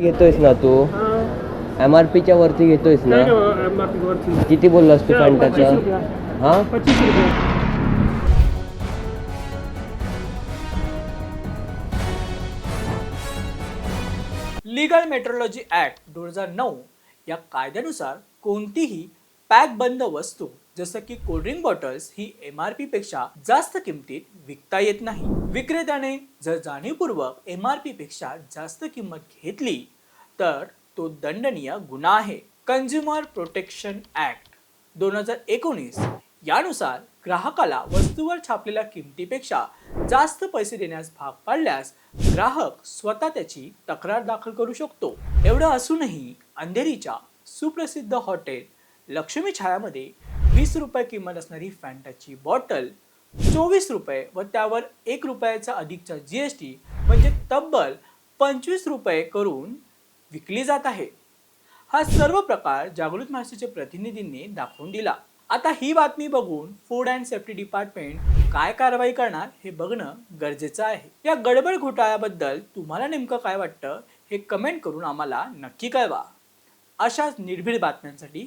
घेतोयस ना तू? M R पीच्या वरती घेतोयस ना? किती बोललास तू रुपया. हा? पच्चीस रुपये. लीगल मेट्रोलॉजी ॲक्ट दोन हजार नऊ या कायद्यानुसार कोणतीही पॅक बंद वस्तू जसं की कोल्ड्रिंक बॉटल्स ही एम आर पी पेक्षा जास्त किमतीत विकता येत नाही. विक्रेत्याने जर जाणीवपूर्वक एम आर पी पेक्षा जास्त किंमत घेतली तर तो दंडनीय गुन्हा आहे. कन्झ्युमर प्रोटेक्शन ॲक्ट दोन हजार एकोणीस यानुसार ग्राहकाला वस्तूवर छापलेल्या किमतीपेक्षा जास्त पैसे देण्यास भाग पाडल्यास ग्राहक स्वतः त्याची तक्रार दाखल करू शकतो. एवढं असूनही अंधेरीच्या सुप्रसिद्ध हॉटेल लक्ष्मी छायामध्ये वीस रुपये किंमत असणारी फॅन्टाची बॉटल चोवीस रुपये व त्यावर एक रुपयाचा अधिकचा जी एस टी म्हणजे तब्बल पंचवीस रुपये करून विकली जात आहे. हा सर्व प्रकार जागृत महाराष्ट्राच्या प्रतिनिधींनी दाखवून दिला. आता ही बातमी बघून फूड अँड सेफ्टी डिपार्टमेंट काय कारवाई करणार हे बघणं गरजेचं आहे. या गडबड घोटाळ्याबद्दल तुम्हाला नेमकं काय वाटतं हे कमेंट करून आम्हाला नक्की कळवा. अशाच निर्भीड बातम्यांसाठी